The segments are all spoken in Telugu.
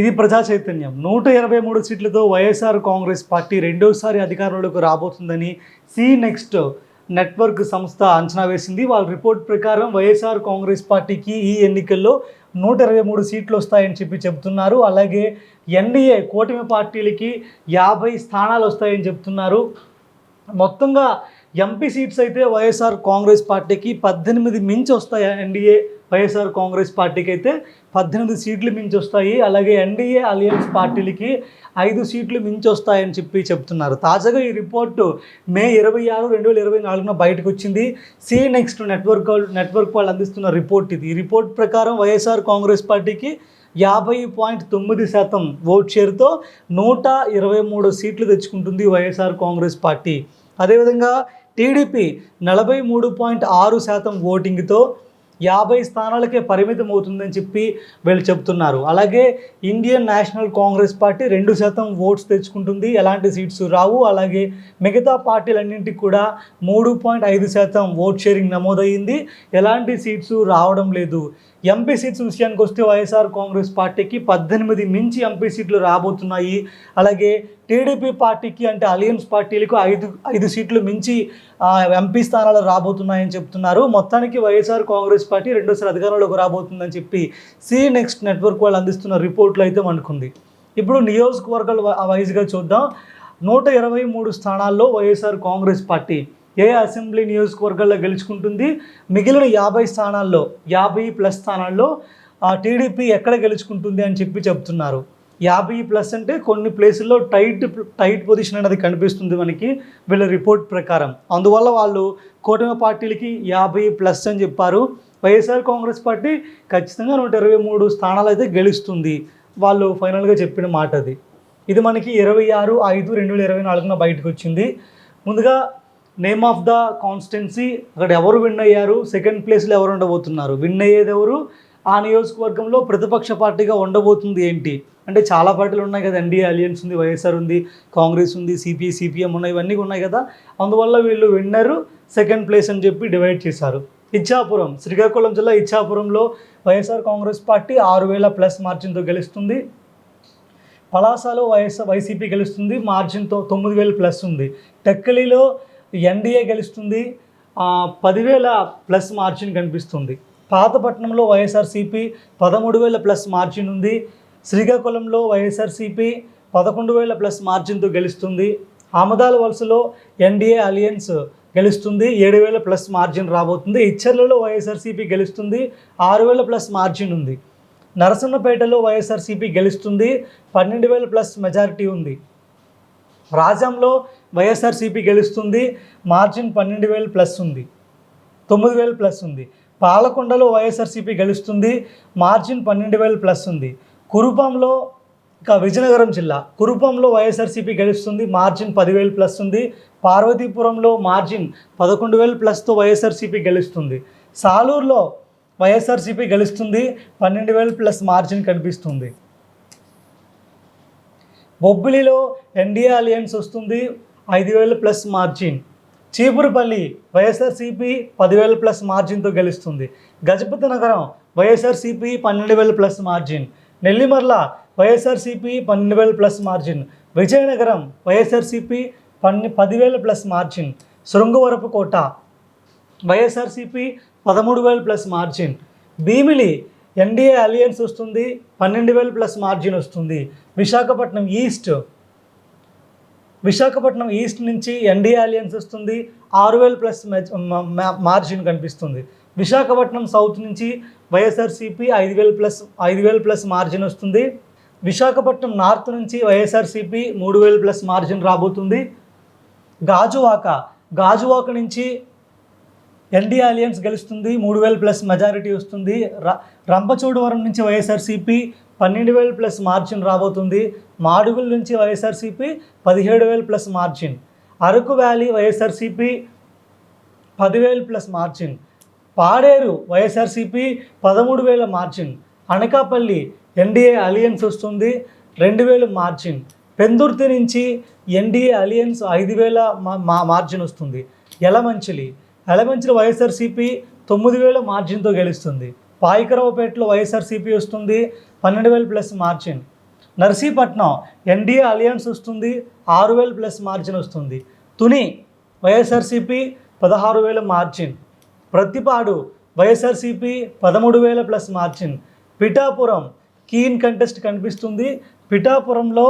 ఇది ప్రజా చైతన్యం. నూట ఇరవై మూడు సీట్లతో వైఎస్ఆర్ కాంగ్రెస్ పార్టీ రెండోసారి అధికారంలోకి రాబోతుందని సి నెక్స్ట్ నెట్వర్క్ సంస్థ అంచనా వేసింది. వాళ్ళ రిపోర్ట్ ప్రకారం వైఎస్ఆర్ కాంగ్రెస్ పార్టీకి ఈ ఎన్నికల్లో నూట ఇరవై మూడు సీట్లు వస్తాయని చెప్పి చెప్తున్నారు అలాగే ఎన్డీఏ కూటమి పార్టీలకి యాభై స్థానాలు వస్తాయని చెప్తున్నారు మొత్తంగా ఎంపీ సీట్స్ అయితే వైఎస్ఆర్ కాంగ్రెస్ పార్టీకి పద్దెనిమిది మించి వస్తాయి ఎన్డీఏ వైఎస్ఆర్ కాంగ్రెస్ పార్టీకి అయితే పద్దెనిమిది సీట్లు మించి వస్తాయి అలాగే ఎన్డీఏ అలియన్స్ పార్టీలకి ఐదు సీట్లు మించి వస్తాయని చెప్పి చెప్తున్నారు. తాజాగా ఈ రిపోర్టు మే ఇరవై ఆరు రెండు వేల ఇరవై నాలుగున బయటకు వచ్చింది సి నెక్స్ట్ నెట్వర్క్ నెట్వర్క్ వాళ్ళు అందిస్తున్న రిపోర్ట్ ఇది. ఈ రిపోర్ట్ ప్రకారం వైఎస్ఆర్ కాంగ్రెస్ పార్టీకి యాభై పాయింట్ తొమ్మిది శాతం ఓట్ షేర్తో నూట ఇరవై మూడు సీట్లు తెచ్చుకుంటుంది వైఎస్ఆర్ కాంగ్రెస్ పార్టీ. అదేవిధంగా టీడీపీ నలభై మూడు పాయింట్ ఆరు శాతం ఓటింగ్తో యాభై స్థానాలకే పరిమితం అవుతుందని చెప్పి వీళ్ళు చెప్తున్నారు. అలాగే ఇండియన్ నేషనల్ కాంగ్రెస్ పార్టీ రెండు శాతం ఓట్స్ తెచ్చుకుంటుంది. ఎలాంటి సీట్స్ రావు. అలాగే మిగతా పార్టీలన్నింటికి కూడా మూడు పాయింట్ ఐదు శాతం ఓట్ షేరింగ్ నమోదయ్యింది. ఎలాంటి సీట్స్ రావడం లేదు. ఎంపీ సీట్స్ విషయానికి వస్తే వైఎస్ఆర్ కాంగ్రెస్ పార్టీకి పద్దెనిమిది మించి ఎంపీ సీట్లు రాబోతున్నాయి. అలాగే టీడీపీ పార్టీకి అంటే అలియన్స్ పార్టీలకు ఐదు ఐదు సీట్లు మించి ఎంపీ స్థానాలు రాబోతున్నాయని చెప్తున్నారు. మొత్తానికి వైఎస్ఆర్ కాంగ్రెస్ పార్టీ రెండోసారి అధికారంలోకి రాబోతుందని చెప్పి సి నెక్స్ట్ నెట్వర్క్ వాళ్ళు అందిస్తున్న రిపోర్ట్లు అయితే మనకుంది. ఇప్పుడు నియోజకవర్గాల వై- వైజ్గా చూద్దాం. నూట ఇరవై మూడు స్థానాల్లో వైఎస్ఆర్ కాంగ్రెస్ పార్టీ ఏ అసెంబ్లీ నియోజకవర్గాల్లో గెలుచుకుంటుంది? మిగిలిన యాభై స్థానాల్లో యాభై ప్లస్ స్థానాల్లో టీడీపీ ఎక్కడ గెలుచుకుంటుంది అని చెప్పి చెప్తున్నారు. యాభై ప్లస్ అంటే కొన్ని ప్లేసుల్లో టైట్ టైట్ పొజిషన్ అనేది కనిపిస్తుంది మనకి వీళ్ళ రిపోర్ట్ ప్రకారం. అందువల్ల వాళ్ళు కూటమి పార్టీలకి యాభై ప్లస్ అని చెప్పారు. వైఎస్ఆర్ కాంగ్రెస్ పార్టీ ఖచ్చితంగా నూట ఇరవై మూడు స్థానాలు అయితే గెలుస్తుంది. వాళ్ళు ఫైనల్గా చెప్పిన మాట అది. ఇది మనకి ఇరవై ఆరు ఐదు రెండు వేల ఇరవై నాలుగున బయటకు వచ్చింది. ముందుగా నేమ్ ఆఫ్ ద కాన్స్టెన్సీ అక్కడ ఎవరు విన్ అయ్యారు? సెకండ్ ప్లేస్లో ఎవరు ఉండబోతున్నారు? విన్ అయ్యేది ఎవరు? ఆ నియోజకవర్గంలో ప్రతిపక్ష పార్టీగా ఉండబోతుంది ఏంటి? అంటే చాలా పార్టీలు ఉన్నాయి కదా ఎన్డీఏ అలియన్స్ ఉంది వైఎస్ఆర్ ఉంది కాంగ్రెస్ ఉంది సిపిఐ సిపిఎం ఉన్నాయి ఇవన్నీ ఉన్నాయి కదా. అందువల్ల వీళ్ళు విన్నరు సెకండ్ ప్లేస్ అని చెప్పి డివైడ్ చేశారు. ఇచ్చాపురం శ్రీకాకుళం జిల్లా ఇచ్చాపురంలో వైఎస్ఆర్ కాంగ్రెస్ పార్టీ ఆరు వేల ప్లస్ మార్జిన్తో గెలుస్తుంది. పలాసలో వైఎస్ వైసీపీ గెలుస్తుంది మార్జిన్తో తొమ్మిది వేలు ప్లస్ ఉంది. టెక్కలిలో ఎన్డీఏ గెలుస్తుంది. పదివేల ప్లస్ మార్జిన్ కనిపిస్తుంది. పాతపట్నంలో వైఎస్ఆర్సీపీ పదమూడు వేల ప్లస్ మార్జిన్ ఉంది. శ్రీకాకుళంలో వైఎస్ఆర్సీపీ పదకొండు వేల ప్లస్ మార్జిన్తో గెలుస్తుంది. ఆమదాల వలసలో ఎన్డీఏ అలియన్స్ గెలుస్తుంది. ఏడు వేల ప్లస్ మార్జిన్ రాబోతుంది. ఇచ్చర్లలో వైఎస్ఆర్సీపీ గెలుస్తుంది. ఆరు వేల ప్లస్ మార్జిన్ ఉంది. నరసన్నపేటలో వైఎస్ఆర్సీపీ గెలుస్తుంది. పన్నెండు వేల ప్లస్ మెజారిటీ ఉంది. రాజంలో వైఎస్ఆర్సీపీ గెలుస్తుంది మార్జిన్ పన్నెండు వేలు ప్లస్ ఉంది తొమ్మిది వేలు ప్లస్ ఉంది. పాలకొండలో వైఎస్ఆర్సీపీ గెలుస్తుంది మార్జిన్ పన్నెండు వేలు ప్లస్ ఉంది. కురుపంలో ఇంకా విజయనగరం జిల్లా కురుపంలో వైఎస్ఆర్సీపీ గెలుస్తుంది మార్జిన్ పదివేలు ప్లస్ ఉంది. పార్వతీపురంలో మార్జిన్ పదకొండు వేలు ప్లస్తో వైఎస్ఆర్సీపీ గెలుస్తుంది. సాలూరులో వైఎస్ఆర్సీపీ గెలుస్తుంది పన్నెండు వేలు ప్లస్ మార్జిన్ కనిపిస్తుంది. బొబ్బిలిలో ఎన్డీఏ అలియన్స్ వస్తుంది ఐదు వేల ప్లస్ మార్జిన్ చీపురుపల్లి వైఎస్ఆర్సీపీ పదివేల ప్లస్ మార్జిన్తో గెలుస్తుంది. గజపతి నగరం వైఎస్ఆర్సీపీ పన్నెండు వేల ప్లస్ మార్జిన్ నెల్లిమర్ల వైఎస్ఆర్సీపీ పన్నెండు వేల ప్లస్ మార్జిన్ విజయనగరం వైఎస్ఆర్సీపీ పన్నె పదివేల ప్లస్ మార్జిన్ శృంగవరపుకోట వైఎస్ఆర్సీపీ పదమూడు వేల plus margin Bheemili NDA alliance వస్తుంది పన్నెండు వేలు ప్లస్ మార్జిన్ వస్తుంది. విశాఖపట్నం ఈస్ట్ విశాఖపట్నం ఈస్ట్ నుంచి ఎన్డీఏ అలియన్స్ వస్తుంది ఆరు వేలు ప్లస్ మెజ్- మార్జిన్ కనిపిస్తుంది. విశాఖపట్నం సౌత్ నుంచి వైఎస్ఆర్సీపీ ఐదు వేలు ప్లస్ ఐదు వేలు ప్లస్ మార్జిన్ వస్తుంది. విశాఖపట్నం నార్త్ నుంచి వైఎస్ఆర్సీపీ మూడు వేలు ప్లస్ మార్జిన్ రాబోతుంది. గాజువాక గాజువాక నుంచి ఎన్డీ అలియన్స్ గెలుస్తుంది మూడు వేల ప్లస్ మెజారిటీ వస్తుంది. ర రంపచోడవరం నుంచి వైఎస్ఆర్సీపీ పన్నెండు వేలు ప్లస్ మార్జిన్ రాబోతుంది. మాడుగుల నుంచి వైఎస్ఆర్సీపీ పదిహేడు వేలు plus margin. Araku Valley YSRCP పదివేలు ప్లస్ మార్జిన్. పాడేరు వైఎస్ఆర్సీపీ పదమూడు వేల మార్జిన్. అనకాపల్లి ఎన్డీఏ అలియన్స్ వస్తుంది రెండు వేలు మార్జిన్. పెందుర్తి నుంచి ఎన్డీఏ అలియన్స్ ఐదు వేల మా- మా మార్జిన్ వస్తుంది. యలమంచిలి యలమంచిలి వైఎస్ఆర్సీపీ తొమ్మిది వేల మార్జిన్తో గెలుస్తుంది. పాయికరావుపేటలో వైఎస్ఆర్సీపీ వస్తుంది పన్నెండు వేలు plus margin. Narsipatnam NDA alliance వస్తుంది ఆరు వేలు ప్లస్ మార్జిన్ వస్తుంది. తుని వైఎస్ఆర్సీపీ పదహారు వేల మార్జిన్. ప్రతిపాడు వైఎస్ఆర్సీపీ పదమూడు వేల plus margin. Pithapuram keen contest కనిపిస్తుంది. పిఠాపురంలో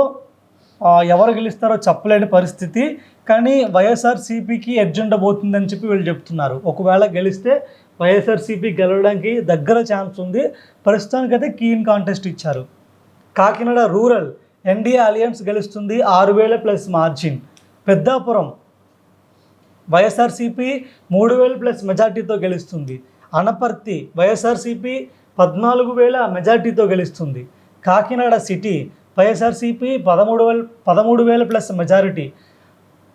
ఎవరు గెలుస్తారో చెప్పలేని పరిస్థితి. కానీ వైఎస్ఆర్సీపీకి ఎడ్జ్ పోతుందని చెప్పి వీళ్ళు చెప్తున్నారు. ఒకవేళ గెలిస్తే వైఎస్ఆర్సీపీ గెలవడానికి దగ్గర ఛాన్స్ ఉంది. ప్రస్తుతానికైతే కీన్ కాంటెస్ట్ ఇచ్చారు. కాకినాడ రూరల్ ఎన్డీఏ అలియన్స్ గెలుస్తుంది ఆరు వేల ప్లస్ మార్జిన్ పెద్దాపురం వైఎస్ఆర్సీపీ మూడు వేల ప్లస్ మెజార్టీతో గెలుస్తుంది. అనపర్తి వైఎస్ఆర్సీపీ పద్నాలుగు వేల మెజార్టీతో గెలుస్తుంది. కాకినాడ సిటీ వైఎస్ఆర్సీపీ పదమూడు వేల పదమూడు వేల ప్లస్ మెజారిటీ.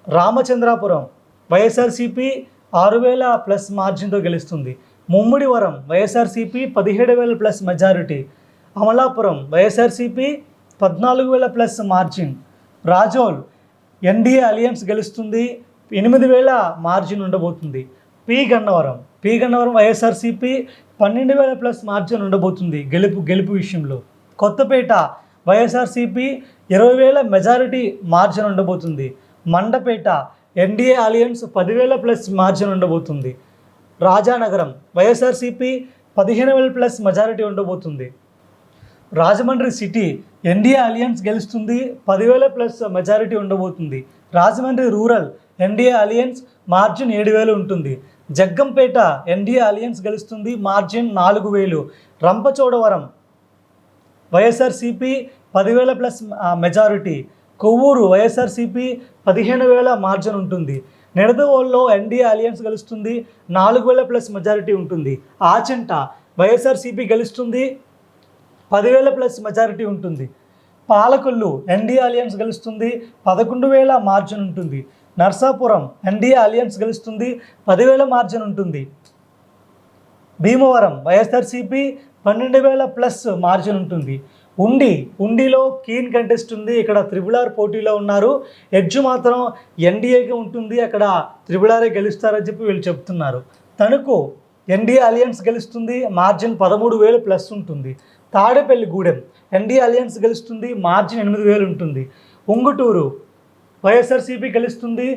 రామచంద్రాపురం వైఎస్ఆర్సీపీ ఆరు వేల ప్లస్ మార్జిన్తో గెలుస్తుంది. ముమ్మిడివరం వైఎస్ఆర్సీపీ పదిహేడు వేల ప్లస్ మెజారిటీ. అమలాపురం వైఎస్ఆర్సీపీ పద్నాలుగు వేల plus margin. Razole NDA alliance గెలుస్తుంది ఎనిమిది వేల మార్జిన్ ఉండబోతుంది. పి. గన్నవరం పి. గన్నవరం వైఎస్ఆర్సీపీ పన్నెండు వేల ప్లస్ మార్జిన్ ఉండబోతుంది గెలుపు గెలుపు విషయంలో. కొత్తపేట వైఎస్ఆర్సీపీ ఇరవై వేల మెజారిటీ మార్జిన్ ఉండబోతుంది మండపేట ఎన్డీఏ అలియన్స్ పదివేల ప్లస్ మార్జిన్ ఉండబోతుంది రాజానగరం వైఎస్ఆర్సీపీ పదిహేను వేల ప్లస్ మెజారిటీ ఉండబోతుంది. రాజమండ్రి సిటీ ఎన్డీఏ అలియన్స్ గెలుస్తుంది పదివేల ప్లస్ మెజారిటీ ఉండబోతుంది. Rajahmundry rural NDA alliance margin ఏడు వేలు ఉంటుంది. జగ్గంపేట ఎన్డీఏ అలియన్స్ గెలుస్తుంది మార్జిన్ నాలుగు వేలు రంపచోడవరం వైఎస్ఆర్సీపీ పదివేల ప్లస్ మెజారిటీ. కొవ్వూరు వైఎస్ఆర్సీపీ పదిహేను వేల మార్జిన్ ఉంటుంది. నిడదవోల్లో ఎన్డీఏ అలియన్స్ గెలుస్తుంది నాలుగు వేల ప్లస్ మెజారిటీ ఉంటుంది. ఆచంట వైఎస్ఆర్సీపీ గెలుస్తుంది పదివేల ప్లస్ మెజారిటీ ఉంటుంది. పాలకొల్లు ఎన్డీఏ అలియన్స్ గెలుస్తుంది పదకొండు వేల మార్జిన్ ఉంటుంది. నర్సాపురం ఎన్డీఏ అలియన్స్ గెలుస్తుంది పదివేల మార్జిన్ ఉంటుంది. భీమవరం వైఎస్ఆర్సీపీ పన్నెండు వేల ప్లస్ మార్జిన్ ఉంటుంది. ఉండి ఉండిలో కీన్ కంటెస్ట్ ఉంది. ఇక్కడ త్రిబులార్ పోటీలో ఉన్నారు. ఎడ్జ్ మాత్రం ఎన్డీఏకి ఉంటుంది. అక్కడ త్రిబులారే గెలుస్తారని చెప్పి వీళ్ళు చెప్తున్నారు. తణుకు ఎన్డీఏ అలియన్స్ గెలుస్తుంది. మార్జిన్ పదమూడు వేలు ప్లస్ ఉంటుంది. తాడేపల్లి గూడెం ఎన్డీఏ అలియన్స్ గెలుస్తుంది. మార్జిన్ ఎనిమిది వేలు ఉంటుంది. ఉంగుటూరు వైఎస్ఆర్సీపీ గెలుస్తుంది.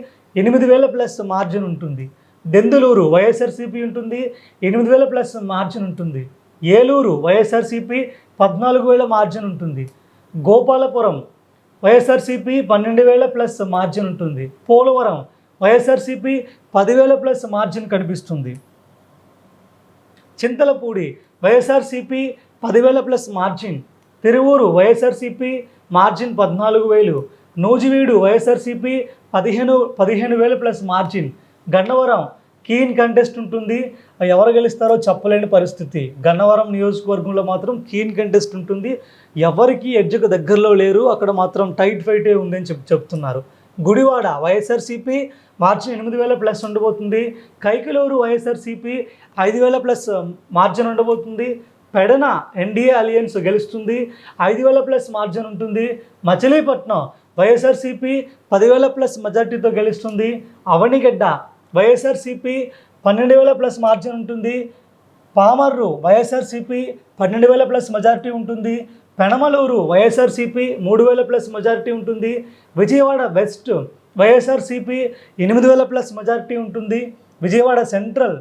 ఎనిమిది వేల ప్లస్ మార్జిన్ ఉంటుంది. దెందులూరు వైఎస్ఆర్సీపీ ఉంటుంది ఎనిమిది వేల ప్లస్ మార్జిన్ ఉంటుంది. ఏలూరు వైఎస్ఆర్సీపీ పద్నాలుగు వేల మార్జిన్ ఉంటుంది. గోపాలపురం వైఎస్ఆర్సీపీ పన్నెండు వేల ప్లస్ మార్జిన్ ఉంటుంది. పోలవరం వైఎస్ఆర్సీపీ పదివేల ప్లస్ మార్జిన్ కనిపిస్తుంది. చింతలపూడి వైఎస్ఆర్సీపీ పదివేల plus margin. Tiruvuru YSRCP margin పద్నాలుగు వేలు. నూజివీడు వైఎస్ఆర్సీపీ పదిహేను పదిహేను వేల plus margin. Gannavaram keen contest ఉంటుంది. ఎవరు గెలుస్తారో చెప్పలేని పరిస్థితి. గన్నవరం నియోజకవర్గంలో మాత్రం కీన్ కంటెస్ట్ ఉంటుంది. ఎవరికి ఎడ్జకు దగ్గరలో లేరు. అక్కడ మాత్రం టైట్ ఫైటే ఉందని చెప్ చెప్తున్నారు. గుడివాడ వైఎస్ఆర్సీపీ మార్జిన్ ఎనిమిది వేల ప్లస్ ఉండబోతుంది. కైకలూరు వైఎస్ఆర్సీపీ ఐదు వేల ప్లస్ మార్జిన్ ఉండబోతుంది. పెడన ఎన్డీఏ అలియన్స్ గెలుస్తుంది. ఐదు వేల ప్లస్ మార్జిన్ ఉంటుంది. మచిలీపట్నం వైఎస్ఆర్సీపీ పదివేల ప్లస్ మెజార్టీతో గెలుస్తుంది. అవనిగడ్డ వైఎస్ఆర్సీపీ పన్నెండు వేల ప్లస్ మార్జిన్ ఉంటుంది. పామర్రు వైఎస్ఆర్సీపీ పన్నెండు వేల ప్లస్ మెజారిటీ ఉంటుంది. పెనమలూరు వైఎస్ఆర్సీపీ మూడు వేల ప్లస్ మెజారిటీ ఉంటుంది. విజయవాడ వెస్ట్ వైఎస్ఆర్సీపీ ఎనిమిది వేల ప్లస్ మెజారిటీ ఉంటుంది. విజయవాడ సెంట్రల్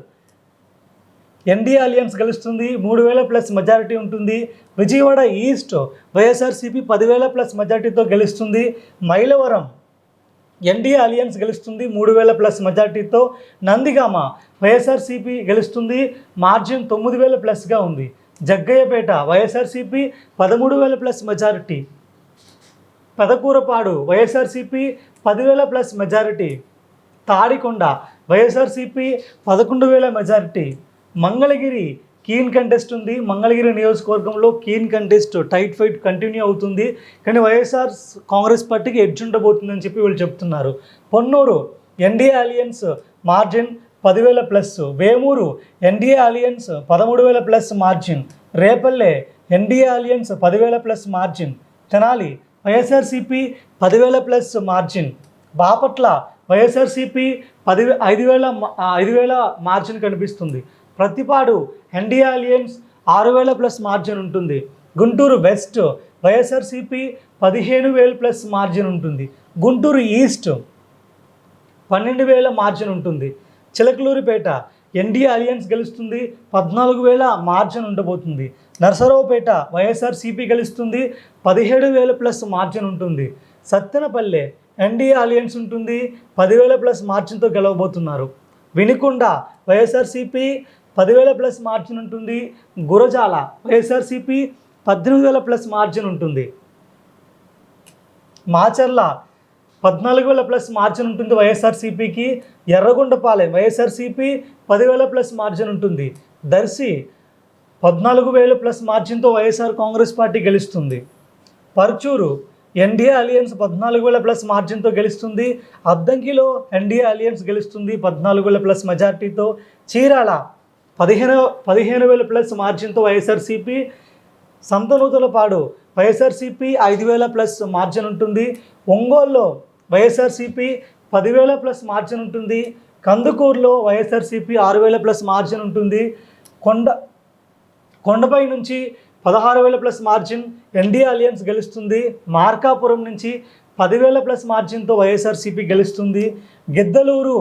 ఎన్డీఏ అలియన్స్ గెలుస్తుంది. మూడు వేల ప్లస్ మెజారిటీ ఉంటుంది. విజయవాడ ఈస్ట్ వైఎస్ఆర్సీపీ పదివేల ప్లస్ మెజారిటీతో గెలుస్తుంది. మైలవరం ఎన్డీఏ అలియన్స్ గెలుస్తుంది మూడు వేల ప్లస్ మెజార్టీతో నందిగామ వైఎస్ఆర్సీపీ గెలుస్తుంది మార్జిన్ తొమ్మిది వేల ప్లస్గా ఉంది. జగ్గయ్యపేట వైఎస్ఆర్సీపీ పదమూడు వేల ప్లస్ మెజారిటీ పెదకూరపాడు వైఎస్ఆర్సీపీ పదివేల ప్లస్ మెజారిటీ తాడికొండ వైఎస్ఆర్సీపీ పదకొండు వేల మెజారిటీ మంగళగిరి కీన్ కంటెస్ట్ ఉంది. మంగళగిరి నియోజకవర్గంలో keen contest tight fight continue అవుతుంది. కానీ వైఎస్ఆర్ కాంగ్రెస్ పార్టీకి ఎడ్జ్ ఉండబోతుందని చెప్పి వీళ్ళు చెప్తున్నారు. పొన్నూరు ఎన్డీఏ అలియన్స్ మార్జిన్ పదివేల ప్లస్ వేమూరు ఎన్డీఏ అలియన్స్ పదమూడు వేల plus margin Repalle NDA alliance పదివేల ప్లస్ మార్జిన్ తెనాలి వైఎస్ఆర్సీపీ పదివేల ప్లస్ మార్జిన్ బాపట్ల వైఎస్ఆర్సీపీ పది ఐదు వేల ఐదు వేల మార్జిన్ కనిపిస్తుంది. ప్రతిపాడు ఎన్డీఆలియన్స్ ఆరు వేల ప్లస్ మార్జిన్ ఉంటుంది. గుంటూరు వెస్ట్ వైఎస్ఆర్సీపీ పదిహేను వేలు ప్లస్ మార్జిన్ ఉంటుంది. గుంటూరు ఈస్ట్ పన్నెండు వేల మార్జిన్ ఉంటుంది. చిలకలూరిపేట ఎన్డీఏ అలియన్స్ గెలుస్తుంది పద్నాలుగు వేల మార్జిన్ ఉండబోతుంది. నరసరావుపేట వైఎస్ఆర్సీపీ గెలుస్తుంది పదిహేడు వేల ప్లస్ మార్జిన్ ఉంటుంది. సత్తెనపల్లె ఎన్డీఏ అలియన్స్ ఉంటుంది పదివేల ప్లస్ మార్జిన్తో గెలవబోతున్నారు. వినుకొండ వైఎస్ఆర్సీపీ పదివేల ప్లస్ మార్జిన్ ఉంటుంది. గురజాల వైఎస్ఆర్సీపీ పద్దెనిమిది వేల ప్లస్ మార్జిన్ ఉంటుంది. మాచర్ల పద్నాలుగు వేల ప్లస్ మార్జిన్ ఉంటుంది వైఎస్ఆర్సీపీకి. ఎర్రగొండపాలెం వైఎస్ఆర్సీపీ పదివేల ప్లస్ మార్జిన్ ఉంటుంది. దర్శి పద్నాలుగు వేల ప్లస్ మార్జిన్తో వైఎస్ఆర్ కాంగ్రెస్ పార్టీ గెలుస్తుంది. పర్చూరు ఎన్డీఏ అలియన్స్ పద్నాలుగు వేల ప్లస్ మార్జిన్తో గెలుస్తుంది. అద్దంకిలో ఎన్డీఏ అలియన్స్ గెలుస్తుంది పద్నాలుగు వేల ప్లస్ మెజార్టీతో. చీరాల పదిహేను పదిహేను వేల ప్లస్ మార్జిన్తో వైఎస్ఆర్సీపీ సంతనూతలపాడు వైఎస్ఆర్సీపీ ఐదు వేల ప్లస్ మార్జిన్ ఉంటుంది. ఒంగోలులో వైఎస్ఆర్సీపీ పదివేల ప్లస్ మార్జిన్ ఉంటుంది. కందుకూరులో వైఎస్ఆర్సీపీ ఆరు వేల ప్లస్ మార్జిన్ ఉంటుంది. కొండ కొండపై నుంచి పదహారు వేల ప్లస్ మార్జిన్ ఎన్డీఏ అలియన్స్ గెలుస్తుంది. మార్కాపురం నుంచి పదివేల ప్లస్ మార్జిన్తో వైఎస్ఆర్సీపీ గెలుస్తుంది. గిద్దలూరు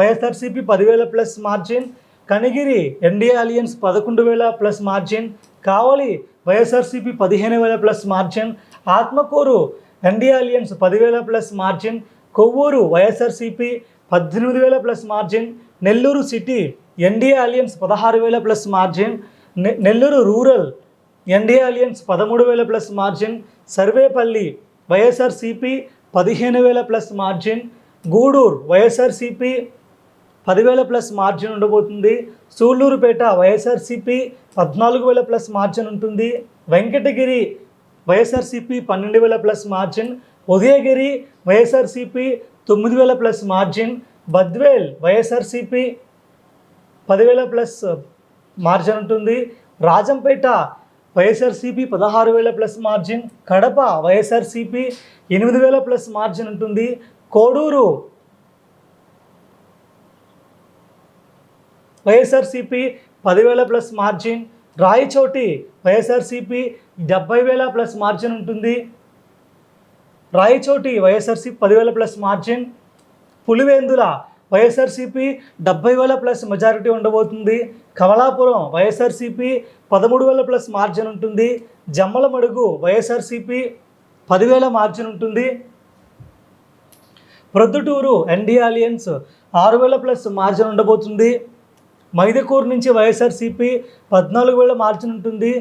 వైఎస్ఆర్సీపీ పదివేల plus margin Kanigiri NDA alliance పదకొండు వేల ప్లస్ మార్జిన్ కావలి వైఎస్ఆర్సీపీ పదిహేను వేల plus margin Atmakur NDA alliance పదివేల ప్లస్ మార్జిన్ కొవ్వూరు వైఎస్ఆర్సీపీ పద్దెనిమిది వేల plus margin Nellore city NDA alliance పదహారు వేల ప్లస్ మార్జిన్ నె- నెల్లూరు రూరల్ ఎన్డీఏ అలియన్స్ పదమూడు వేల ప్లస్ మార్జిన్ సర్వేపల్లి వైఎస్ఆర్సీపీ పదిహేను వేల ప్లస్ మార్జిన్ గూడూరు వైఎస్ఆర్సీపీ పదివేల ప్లస్ మార్జిన్ ఉండబోతుంది. సూళ్ళూరుపేట వైఎస్ఆర్సీపీ పద్నాలుగు వేల ప్లస్ మార్జిన్ ఉంటుంది. వెంకటగిరి వైఎస్ఆర్సీపీ పన్నెండు వేల ప్లస్ మార్జిన్. ఉదయగిరి వైఎస్ఆర్సీపీ తొమ్మిది వేల ప్లస్ మార్జిన్. బద్వేల్ వైఎస్ఆర్సీపీ పదివేల ప్లస్ మార్జిన్ ఉంటుంది. రాజంపేట వైఎస్ఆర్సీపీ పదహారు వేల ప్లస్ మార్జిన్. కడప వైఎస్ఆర్సీపీ ఎనిమిది వేల ప్లస్ మార్జిన్ ఉంటుంది. కోడూరు వైఎస్ఆర్సీపీ పదివేల ప్లస్ మార్జిన్ రాయచోటి వైఎస్ఆర్సీపీ డెబ్బై వేల ప్లస్ మార్జిన్ ఉంటుంది. రాయచోటి వైఎస్ఆర్సీపీ పదివేల ప్లస్ మార్జిన్ పులివేందుల వైఎస్ఆర్సీపీ డెబ్బై వేల ప్లస్ మెజారిటీ ఉండబోతుంది. కమలాపురం వైఎస్ఆర్సీపీ పదమూడు వేల ప్లస్ మార్జిన్ ఉంటుంది. జమ్మలమడుగు వైఎస్ఆర్సీపీ పదివేల మార్జిన్ ఉంటుంది. ప్రొద్దుటూరు ఎన్డీ అలియన్స్ ఆరు వేల ప్లస్ మార్జిన్ ఉండబోతుంది. మైదకూరు నుంచి వైఎస్ఆర్సీపీ పద్నాలుగు వేల మార్జిన్ ఉంటుంది.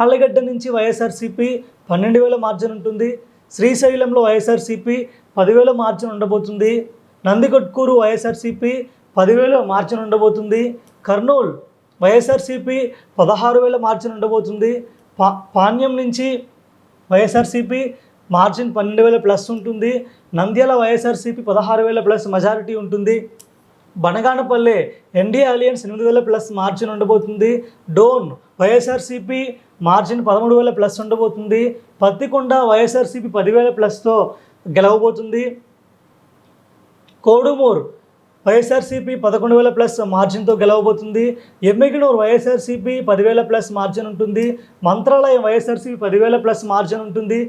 ఆళ్ళగడ్డ నుంచి వైఎస్ఆర్సీపీ పన్నెండు వేల మార్జిన్ ఉంటుంది. శ్రీశైలంలో వైఎస్ఆర్సీపీ పదివేల మార్జిన్ ఉండబోతుంది. నందికొట్కూరు వైఎస్ఆర్సీపీ పదివేల మార్జిన్ ఉండబోతుంది. కర్నూలు వైఎస్ఆర్సీపీ పదహారు వేల మార్జిన్ ఉండబోతుంది. పా పాణ్యం నుంచి వైఎస్ఆర్సీపీ మార్జిన్ పన్నెండు వేల ప్లస్ ఉంటుంది. నంద్యాల వైఎస్ఆర్సీపీ పదహారు వేల ప్లస్ మెజారిటీ ఉంటుంది. బనగానపల్లె ఎన్డీఏ అలియన్స్ ఎనిమిది వేల ప్లస్ మార్జిన్ ఉండబోతుంది. డోన్ వైఎస్ఆర్సీపీ మార్జిన్ పదమూడు వేల ప్లస్ ఉండబోతుంది. పత్తికొండ వైఎస్ఆర్సీపీ పదివేల ప్లస్తో గెలవబోతుంది. కోడుమూర్ వైఎస్ఆర్సీపీ పదకొండు వేల ప్లస్ మార్జిన్తో గెలవబోతుంది. ఎమ్మిగనూరు వైఎస్ఆర్సీపీ పదివేల ప్లస్ మార్జిన్ ఉంటుంది. మంత్రాలయం వైఎస్ఆర్సీపీ పదివేల ప్లస్ మార్జిన్ ఉంటుంది.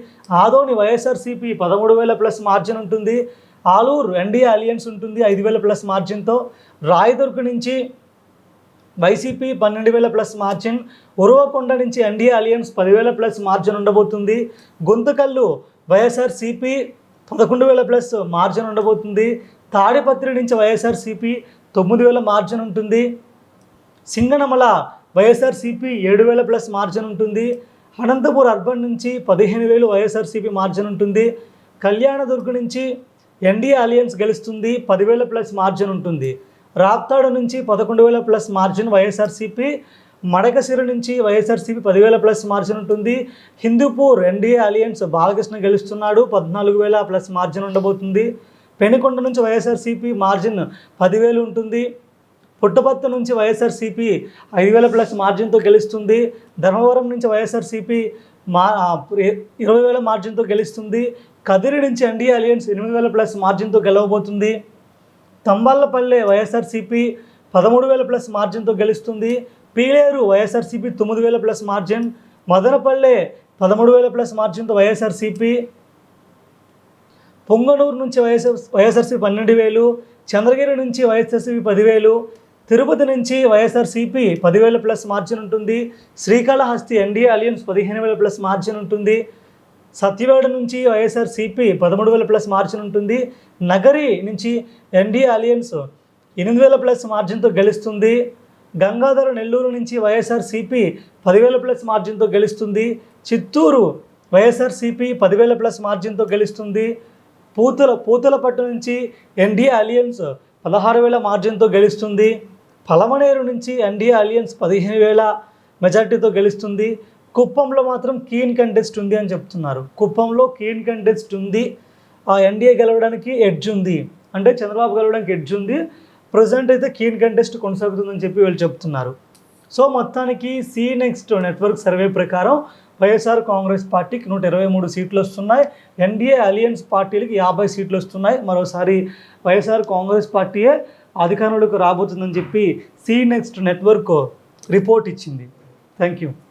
ఆదోని వైఎస్ఆర్సీపీ పదమూడు వేల ప్లస్ మార్జిన్ ఉంటుంది. ఆలు ఎన్డీఏ అలియన్స్ ఉంటుంది ఐదు వేల ప్లస్ మార్జిన్తో. రాయదుర్గ నుంచి వైసీపీ పన్నెండు వేల ప్లస్ మార్జిన్. ఉరవకొండ నుంచి ఎన్డీఏ అలియన్స్ పదివేల ప్లస్ మార్జిన్ ఉండబోతుంది. గొంతుకల్లు వైఎస్ఆర్సీపీ పదకొండు వేల ప్లస్ మార్జిన్ ఉండబోతుంది. తాడిపత్రి నుంచి వైఎస్ఆర్సీపీ తొమ్మిది వేల మార్జిన్ ఉంటుంది. సింగనమల వైఎస్ఆర్సీపీ ఏడు వేల ప్లస్ మార్జిన్ ఉంటుంది. అనంతపూర్ అర్బన్ నుంచి పదిహేను వేలు వైఎస్ఆర్సీపీ మార్జిన్ ఉంటుంది. కళ్యాణదుర్గ నుంచి ఎన్డీఏ అలయన్స్ గెలుస్తుంది పదివేల ప్లస్ మార్జిన్ ఉంటుంది. రాప్తాడు నుంచి పదకొండు వేల ప్లస్ మార్జిన్ వైఎస్ఆర్సీపీ మడకసిరి నుంచి వైఎస్ఆర్సీపీ పదివేల ప్లస్ మార్జిన్ ఉంటుంది. హిందూపూర్ ఎన్డీఏ అలియన్స్ బాలకృష్ణ గెలుస్తున్నాడు పద్నాలుగు వేల ప్లస్ మార్జిన్ ఉండబోతుంది. పెనుకొండ నుంచి వైఎస్ఆర్సీపీ మార్జిన్ పదివేలు ఉంటుంది. పుట్టపత్తు నుంచి వైఎస్ఆర్సీపీ ఐదు వేల ప్లస్ మార్జిన్తో గెలుస్తుంది. ధర్మవరం నుంచి వైఎస్ఆర్సీపీ మా ఇరవై వేల మార్జిన్తో గెలుస్తుంది. కదిరి నుంచి ఎన్డీఏ అలియన్స్ ఎనిమిది వేల ప్లస్ మార్జిన్తో గెలవబోతుంది. తంబాలపల్లె వైఎస్ఆర్సీపీ పదమూడు వేల ప్లస్ మార్జిన్తో గెలుస్తుంది. పీలేరు వైఎస్ఆర్సీపీ తొమ్మిది వేల ప్లస్ మార్జిన్. మదనపల్లె పదమూడు వేల ప్లస్ మార్జిన్తో వైఎస్ఆర్సీపీ. పొంగనూరు నుంచి వైఎస్ఆర్ వైఎస్ఆర్సీపీ పన్నెండు వేలు. చంద్రగిరి నుంచి వైఎస్ఆర్సీపీ పదివేలు. తిరుపతి నుంచి వైఎస్ఆర్సీపీ పదివేల ప్లస్ మార్జిన్ ఉంటుంది. శ్రీకాళహస్తి ఎన్డీఏ అలియన్స్ పదిహేను వేల ప్లస్ మార్జిన్ ఉంటుంది. సత్యవేడ నుంచి వైఎస్ఆర్సీపీ పదమూడు వేల ప్లస్ మార్జిన్ ఉంటుంది. నగరి నుంచి ఎన్డీఏ అలియన్స్ ఎనిమిది వేల ప్లస్ మార్జిన్తో గెలుస్తుంది. గంగాధర నెల్లూరు నుంచి వైఎస్ఆర్సీపీ పదివేల ప్లస్ మార్జిన్తో గెలుస్తుంది. చిత్తూరు వైఎస్ఆర్సీపీ పదివేల ప్లస్ మార్జిన్తో గెలుస్తుంది. పూతల పూతలపట్టు నుంచి ఎన్డీఏ అలియన్స్ పదహారు వేల మార్జిన్తో గెలుస్తుంది. పలమనేరు నుంచి ఎన్డీఏ అలియన్స్ పదిహేను వేల మెజార్టీతో గెలుస్తుంది. కుప్పంలో మాత్రం కీన్ కంటెస్ట్ ఉంది అని చెప్తున్నారు. కుప్పంలో కీన్ కంటెస్ట్ ఉంది. ఆ ఎన్డీఏ గెలవడానికి ఎడ్జ్ ఉంది. అంటే చంద్రబాబు గెలవడానికి ఎడ్జ్ ఉంది. ప్రజెంట్ అయితే కీన్ కంటెస్ట్ కొనసాగుతుందని చెప్పి వీళ్ళు చెప్తున్నారు. సో మొత్తానికి సీ నెక్స్ట్ నెట్వర్క్ సర్వే ప్రకారం వైఎస్ఆర్ కాంగ్రెస్ పార్టీకి నూట ఇరవై మూడు సీట్లు వస్తున్నాయి. ఎన్డీఏ అలియన్స్ పార్టీలకి యాభై సీట్లు వస్తున్నాయి. మరోసారి వైఎస్ఆర్ కాంగ్రెస్ పార్టీయే అధికారంలోకి రాబోతుందని చెప్పి సీ నెక్స్ట్ నెట్వర్క్ రిపోర్ట్ ఇచ్చింది. Thank you